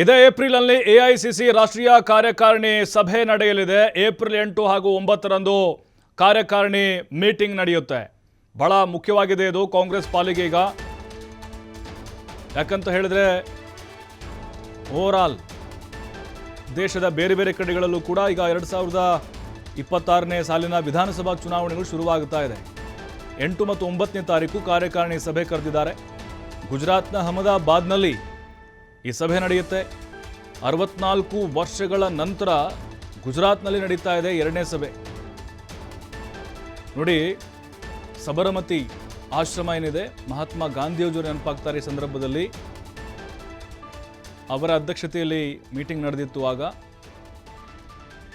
ಇದೇ ಏಪ್ರಿಲ್ನಲ್ಲಿ ಎಐಸಿಸಿ ರಾಷ್ಟ್ರೀಯ ಕಾರ್ಯಕಾರಿಣಿ ಸಭೆ ನಡೆಯಲಿದೆ. ಏಪ್ರಿಲ್ ಎಂಟು ಹಾಗೂ ಒಂಬತ್ತರಂದು ಕಾರ್ಯಕಾರಿಣಿ ಮೀಟಿಂಗ್ ನಡೆಯುತ್ತೆ. ಬಹಳ ಮುಖ್ಯವಾಗಿದೆ ಇದು ಕಾಂಗ್ರೆಸ್ ಪಾಲಿಗೆ ಈಗ. ಯಾಕಂತ ಹೇಳಿದ್ರೆ ಓವರಾಲ್ ದೇಶದ ಬೇರೆ ಬೇರೆ ಕಡೆಗಳಲ್ಲೂ ಕೂಡ ಈಗ ಎರಡು ಸಾವಿರದ ಇಪ್ಪತ್ತಾರನೇ ಸಾಲಿನ ವಿಧಾನಸಭಾ ಚುನಾವಣೆಗಳು ಶುರುವಾಗುತ್ತಾ ಇದೆ. ಎಂಟು ಮತ್ತು ಒಂಬತ್ತನೇ ತಾರೀಕು ಕಾರ್ಯಕಾರಿಣಿ ಸಭೆ ಕರೆದಿದ್ದಾರೆ. ಗುಜರಾತ್ನ ಅಹಮದಾಬಾದ್ನಲ್ಲಿ ಈ ಸಭೆ ನಡೆಯುತ್ತೆ. ಅರವತ್ನಾಲ್ಕು ವರ್ಷಗಳ ನಂತರ ಗುಜರಾತ್ನಲ್ಲಿ ನಡೀತಾ ಇದೆ ಎರಡನೇ ಸಭೆ. ನೋಡಿ, ಸಬರಮತಿ ಆಶ್ರಮ ಏನಿದೆ, ಮಹಾತ್ಮ ಗಾಂಧಿಯವರು ನೆನಪಾಗ್ತಾರೆ ಈ ಸಂದರ್ಭದಲ್ಲಿ. ಅವರ ಅಧ್ಯಕ್ಷತೆಯಲ್ಲಿ ಮೀಟಿಂಗ್ ನಡೆದಿತ್ತು ಆಗ.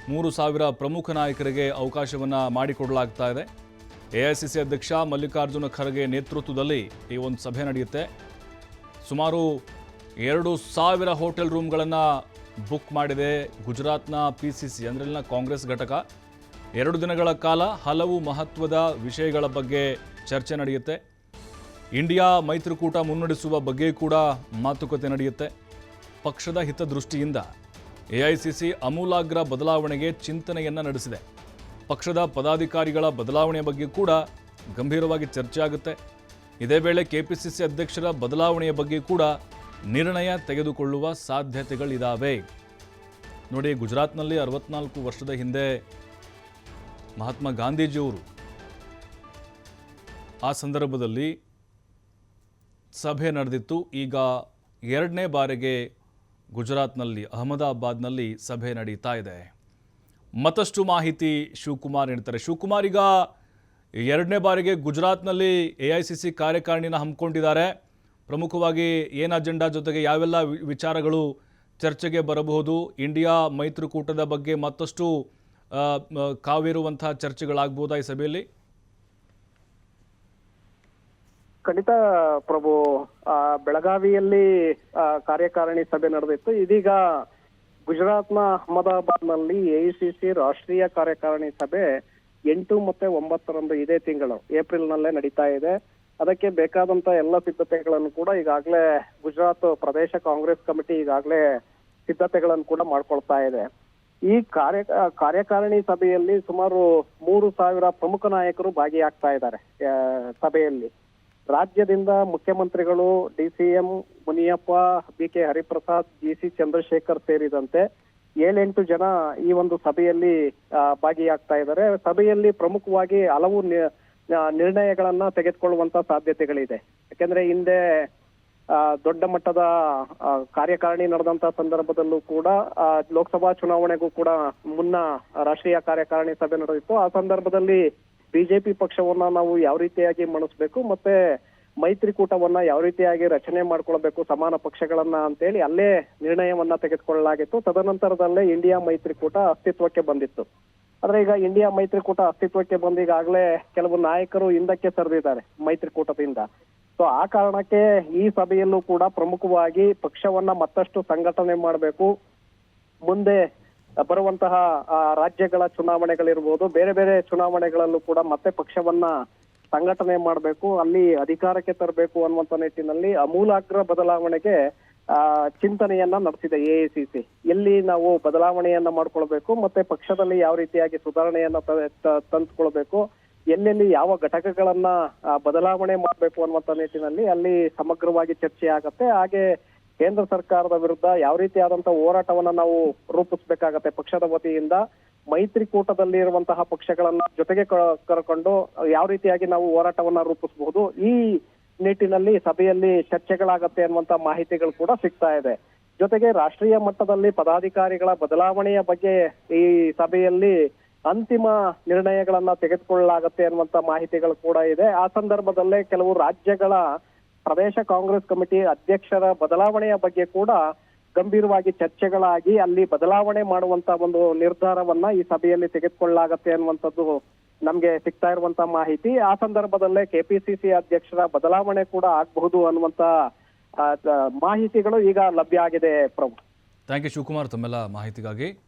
ಮೂರು ಸಾವಿರ ಪ್ರಮುಖ ನಾಯಕರಿಗೆ ಅವಕಾಶವನ್ನು ಮಾಡಿಕೊಡಲಾಗ್ತಾ ಇದೆ. ಸಿ ಅಧ್ಯಕ್ಷ ಮಲ್ಲಿಕಾರ್ಜುನ ಖರ್ಗೆ ನೇತೃತ್ವದಲ್ಲಿ ಈ ಒಂದು ಸಭೆ ನಡೆಯುತ್ತೆ. ಸುಮಾರು ಎರಡು ಸಾವಿರ ಹೋಟೆಲ್ ರೂಮ್ಗಳನ್ನು ಬುಕ್ ಮಾಡಿದೆ ಗುಜರಾತ್ನ ಪಿ ಸಿ ಸಿ ಅಂದ್ರಲ್ಲಿನ ಕಾಂಗ್ರೆಸ್ ಘಟಕ. ಎರಡು ದಿನಗಳ ಕಾಲ ಹಲವು ಮಹತ್ವದ ವಿಷಯಗಳ ಬಗ್ಗೆ ಚರ್ಚೆ ನಡೆಯುತ್ತೆ. ಇಂಡಿಯಾ ಮೈತ್ರಿಕೂಟ ಮುನ್ನಡೆಸುವ ಬಗ್ಗೆ ಕೂಡ ಮಾತುಕತೆ ನಡೆಯುತ್ತೆ. ಪಕ್ಷದ ಹಿತದೃಷ್ಟಿಯಿಂದ ಎ ಐ ಸಿ ಸಿ ಅಮೂಲಾಗ್ರ ಬದಲಾವಣೆಗೆ ಚಿಂತನೆಯನ್ನು ನಡೆಸಿದೆ. ಪಕ್ಷದ ಪದಾಧಿಕಾರಿಗಳ ಬದಲಾವಣೆ ಬಗ್ಗೆ ಕೂಡ ಗಂಭೀರವಾಗಿ ಚರ್ಚೆ ಆಗುತ್ತೆ. ಇದೇ ವೇಳೆ ಕೆ ಪಿ ಸಿ ಸಿ ಅಧ್ಯಕ್ಷರ ಬದಲಾವಣೆಯ ಬಗ್ಗೆ ಕೂಡ ನಿರ್ಣಯ ತೆಗೆದುಕೊಳ್ಳುವ ಸಾಧ್ಯತೆಗಳಿದ್ದಾವೆ ನೋಡಿ, ಗುಜರಾತ್ನಲ್ಲಿ ಅರವತ್ನಾಲ್ಕು ವರ್ಷದ ಹಿಂದೆ ಮಹಾತ್ಮ ಗಾಂಧೀಜಿಯವರು ಆ ಸಂದರ್ಭದಲ್ಲಿ ಸಭೆ ನಡೆದಿತ್ತು. ಈಗ ಎರಡನೇ ಬಾರಿಗೆ ಗುಜರಾತ್ನಲ್ಲಿ, ಅಹಮದಾಬಾದ್ನಲ್ಲಿ ಸಭೆ ನಡೀತಾ ಇದೆ. ಮತ್ತಷ್ಟು ಮಾಹಿತಿ ಶಿವಕುಮಾರ್ ನೀಡ್ತಾರೆ. ಶಿವಕುಮಾರ್, ಈಗ ಎರಡನೇ ಬಾರಿಗೆ ಗುಜರಾತ್ನಲ್ಲಿ ಎ ಐ ಸಿ ಸಿ ಕಾರ್ಯಕಾರಿಣಿನ ಹಮ್ಮಿಕೊಂಡಿದ್ದಾರೆ. ಪ್ರಮುಖವಾಗಿ ಏನು ಅಜೆಂಡಾ ಜೊತೆಗೆ ಯಾವೆಲ್ಲ ವಿಚಾರಗಳು ಚರ್ಚೆಗೆ ಬರಬಹುದು? ಇಂಡಿಯಾ ಮೈತ್ರಿಕೂಟದ ಬಗ್ಗೆ ಮತ್ತಷ್ಟು ಕಾವೇರುವಂತಹ ಚರ್ಚೆಗಳಾಗಬಹುದಾ ಈ ಸಭೆಯಲ್ಲಿ? ಖಂಡಿತ ಪ್ರಭು ಬೆಳಗಾವಿಯಲ್ಲಿ ಕಾರ್ಯಕಾರಿಣಿ ಸಭೆ ನಡೆದಿತ್ತು. ಇದೀಗ ಗುಜರಾತ್ನ ಅಹಮದಾಬಾದ್ನಲ್ಲಿ ಎಐಸಿಸಿ ರಾಷ್ಟ್ರೀಯ ಕಾರ್ಯಕಾರಿಣಿ ಸಭೆ ಎಂಟು ಮತ್ತೆ ಒಂಬತ್ತರಂದು ಇದೇ ತಿಂಗಳು, ಏಪ್ರಿಲ್ನಲ್ಲೇ ನಡೀತಾ ಇದೆ. ಅದಕ್ಕೆ ಬೇಕಾದಂತ ಎಲ್ಲ ಸಿದ್ಧತೆಗಳನ್ನು ಕೂಡ ಈಗಾಗಲೇ ಗುಜರಾತ್ ಪ್ರದೇಶ ಕಾಂಗ್ರೆಸ್ ಕಮಿಟಿ ಈಗಾಗಲೇ ಸಿದ್ಧತೆಗಳನ್ನು ಕೂಡ ಮಾಡ್ಕೊಳ್ತಾ ಇದೆ. ಈ ಕಾರ್ಯ, ಕಾರ್ಯಕಾರಿಣಿ ಸಭೆಯಲ್ಲಿ ಸುಮಾರು ಮೂರು ಸಾವಿರ ಪ್ರಮುಖ ನಾಯಕರು ಭಾಗಿಯಾಗ್ತಾ ಇದ್ದಾರೆ ಸಭೆಯಲ್ಲಿ. ರಾಜ್ಯದಿಂದ ಮುಖ್ಯಮಂತ್ರಿಗಳು D C M, Muniyappa, B K Hariprasad, G C Chandrashekar ಸೇರಿದಂತೆ ಏಳೆಂಟು ಜನ ಈ ಒಂದು ಸಭೆಯಲ್ಲಿ ಭಾಗಿಯಾಗ್ತಾ ಇದ್ದಾರೆ. ಸಭೆಯಲ್ಲಿ ಪ್ರಮುಖವಾಗಿ ಹಲವು ನಿರ್ಣಯಗಳನ್ನ ತೆಗೆದುಕೊಳ್ಳುವಂತ ಸಾಧ್ಯತೆಗಳಿದೆ. ಯಾಕೆಂದ್ರೆ ಹಿಂದೆ ದೊಡ್ಡ ಮಟ್ಟದ ಕಾರ್ಯಕಾರಿಣಿ ನಡೆದಂತ ಸಂದರ್ಭದಲ್ಲೂ ಕೂಡ ಲೋಕಸಭಾ ಚುನಾವಣೆಗೂ ಕೂಡ ಮುನ್ನ ರಾಷ್ಟ್ರೀಯ ಕಾರ್ಯಕಾರಿಣಿ ಸಭೆ ನಡೆದಿತ್ತು. ಆ ಸಂದರ್ಭದಲ್ಲಿ ಬಿಜೆಪಿ ಪಕ್ಷವನ್ನ ನಾವು ಯಾವ ರೀತಿಯಾಗಿ ಮಣಿಸ್ಬೇಕು ಮತ್ತೆ ಮೈತ್ರಿಕೂಟವನ್ನ ಯಾವ ರೀತಿಯಾಗಿ ರಚನೆ ಮಾಡ್ಕೊಳ್ಬೇಕು, ಸಮಾನ ಪಕ್ಷಗಳನ್ನ ಅಂತೇಳಿ ಅಲ್ಲೇ ನಿರ್ಣಯವನ್ನ ತೆಗೆದುಕೊಳ್ಳಲಾಗಿತ್ತು. ತದನಂತರದಲ್ಲೇ ಇಂಡಿಯಾ ಮೈತ್ರಿಕೂಟ ಅಸ್ತಿತ್ವಕ್ಕೆ ಬಂದಿತ್ತು. ಆದ್ರೆ ಈಗ ಇಂಡಿಯಾ ಮೈತ್ರಿಕೂಟ ಅಸ್ತಿತ್ವಕ್ಕೆ ಬಂದ ಈಗಾಗಲೇ ಕೆಲವು ನಾಯಕರು ಹಿಂದಕ್ಕೆ ಸರಿದಿದ್ದಾರೆ ಮೈತ್ರಿಕೂಟದಿಂದ. ಸೊ ಆ ಕಾರಣಕ್ಕೆ ಈ ಸಭೆಯಲ್ಲೂ ಕೂಡ ಪ್ರಮುಖವಾಗಿ ಪಕ್ಷವನ್ನ ಮತ್ತಷ್ಟು ಸಂಘಟನೆ ಮಾಡಬೇಕು. ಮುಂದೆ ಬರುವಂತಹ ರಾಜ್ಯಗಳ ಚುನಾವಣೆಗಳಿರ್ಬೋದು, ಬೇರೆ ಬೇರೆ ಚುನಾವಣೆಗಳಲ್ಲೂ ಕೂಡ ಮತ್ತೆ ಪಕ್ಷವನ್ನ ಸಂಘಟನೆ ಮಾಡಬೇಕು. ಅಲ್ಲಿ ಅಧಿಕಾರಕ್ಕೆ ತರಬೇಕು ಅನ್ನುವಂತ ನಿಟ್ಟಿನಲ್ಲಿ ಅಮೂಲಾಗ್ರ ಬದಲಾವಣೆಗೆ ಚಿಂತನೆಯನ್ನ ನಡೆಸಿದೆ ಎಐಸಿಸಿ ಎಲ್ಲಿ ನಾವು ಬದಲಾವಣೆಯನ್ನ ಮಾಡ್ಕೊಳ್ಬೇಕು, ಮತ್ತೆ ಪಕ್ಷದಲ್ಲಿ ಯಾವ ರೀತಿಯಾಗಿ ಸುಧಾರಣೆಯನ್ನ ತಂದುಕೊಳ್ಬೇಕು, ಎಲ್ಲೆಲ್ಲಿ ಯಾವ ಘಟಕಗಳನ್ನ ಬದಲಾವಣೆ ಮಾಡಬೇಕು ಅನ್ನುವಂತ ನಿಟ್ಟಿನಲ್ಲಿ ಅಲ್ಲಿ ಸಮಗ್ರವಾಗಿ ಚರ್ಚೆ ಆಗತ್ತೆ. ಹಾಗೆ ಕೇಂದ್ರ ಸರ್ಕಾರದ ವಿರುದ್ಧ ಯಾವ ರೀತಿಯಾದಂತಹ ಹೋರಾಟವನ್ನ ನಾವು ರೂಪಿಸ್ಬೇಕಾಗತ್ತೆ. ಪಕ್ಷದ ವತಿಯಿಂದ ಮೈತ್ರಿಕೂಟದಲ್ಲಿ ಇರುವಂತಹ ಪಕ್ಷಗಳನ್ನ ಜೊತೆಗೆ ಕರ್ಕೊಂಡು ಯಾವ ರೀತಿಯಾಗಿ ನಾವು ಹೋರಾಟವನ್ನ ರೂಪಿಸಬಹುದು. ಈ ನಿಟ್ಟಿನಲ್ಲಿ ಸಭೆಯಲ್ಲಿ ಚರ್ಚೆಗಳಾಗತ್ತೆ ಅನ್ನುವಂತ ಮಾಹಿತಿಗಳು ಕೂಡ ಸಿಗ್ತಾ ಇದೆ. ಜೊತೆಗೆ ರಾಷ್ಟ್ರೀಯ ಮಟ್ಟದಲ್ಲಿ ಪದಾಧಿಕಾರಿಗಳ ಬದಲಾವಣೆಯ ಬಗ್ಗೆ ಈ ಸಭೆಯಲ್ಲಿ ಅಂತಿಮ ನಿರ್ಣಯಗಳನ್ನ ತೆಗೆದುಕೊಳ್ಳಲಾಗತ್ತೆ ಅನ್ನುವಂತ ಮಾಹಿತಿಗಳು ಕೂಡ ಇದೆ. ಆ ಸಂದರ್ಭದಲ್ಲೇ ಕೆಲವು ರಾಜ್ಯಗಳ ಪ್ರದೇಶ ಕಾಂಗ್ರೆಸ್ ಕಮಿಟಿ ಅಧ್ಯಕ್ಷರ ಬದಲಾವಣೆಯ ಬಗ್ಗೆ ಕೂಡ ಗಂಭೀರವಾಗಿ ಚರ್ಚೆಗಳಾಗಿ ಅಲ್ಲಿ ಬದಲಾವಣೆ ಮಾಡುವಂತ ಒಂದು ನಿರ್ಧಾರವನ್ನ ಈ ಸಭೆಯಲ್ಲಿ ತೆಗೆದುಕೊಳ್ಳಲಾಗತ್ತೆ ಅನ್ನುವಂಥದ್ದು ನಮ್ಗೆ ಸಿಗ್ತಾ ಇರುವಂತ ಮಾಹಿತಿ. ಆ ಸಂದರ್ಭದಲ್ಲೇ ಕೆಪಿಸಿಸಿ ಅಧ್ಯಕ್ಷರ ಬದಲಾವಣೆ ಕೂಡ ಆಗಬಹುದು ಅನ್ನುವಂತ ಮಾಹಿತಿಗಳು ಈಗ ಲಭ್ಯ ಆಗಿದೆ ಪ್ರಭು. ಥ್ಯಾಂಕ್ ಯು ಶಿವಕುಮಾರ್, ತಮ್ಮೆಲ್ಲ ಮಾಹಿತಿಗಾಗಿ.